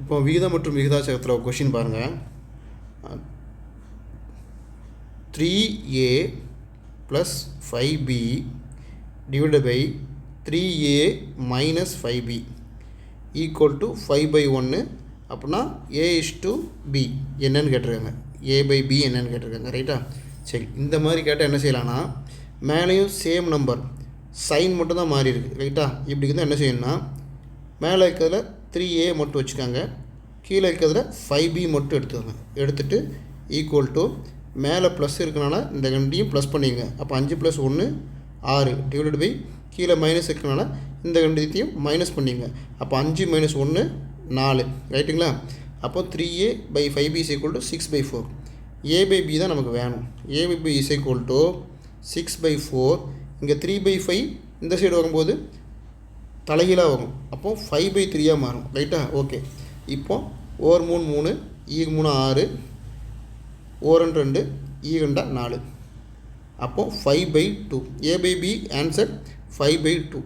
இப்போ விகிதம் மற்றும் விகிதாச்சாரத்தில் ஒரு கொஷின் பாருங்கள் three A plus five B divided by three A minus five B equal to five by ஒன்று அப்படின்னா ஏ இஸ் டு பி என்னன்னு கேட்டிருக்காங்க. ஏ பை பி என்னன்னு கேட்டிருக்காங்க. ரைட்டா சரி. இந்த மாதிரி கேட்டால் என்ன செய்யலாம்னா மேலேயும் சேம் நம்பர் சைன் மட்டும் தான் மாறி இருக்குது ரைட்டா இப்படி இருந்தால் என்ன செய்யணும்னா மேலே இருக்கிறதுல த்ரீ ஏ மட்டும் வச்சுக்காங்க. கீழே இருக்கிறதுல ஃபைவ் பி மட்டும் எடுத்துக்கோங்க. எடுத்துகிட்டு ஈக்குவல் டு மேலே ப்ளஸ் இருக்கனால இந்த கண்டியும் ப்ளஸ் பண்ணிங்க. அப்போ அஞ்சு ப்ளஸ் ஒன்று ஆறு டிவைடட் பை கீழே மைனஸ் இருக்கனால இந்த கண்டியத்தையும் மைனஸ் பண்ணிங்க. அப்போ அஞ்சு மைனஸ் ஒன்று நாலு. ரைட்டுங்களா அப்போ three A by five B is equal to six by four A by B தான் நமக்கு வேணும். A by B is equal to six by four இங்கே த்ரீ பை ஃபைவ் இந்த சைடு வரும்போது தலைகீழாக வரும். அப்போது ஃபைவ் பை த்ரீயாக மாறும். ரைட்டா ஓகே இப்போ ஓர் மூணு மூணு ஈ மூணு ஆறு ஓரன் ரெண்டு ஈ e ரெண்டா நாலு. அப்போது five by two A by B answer five by two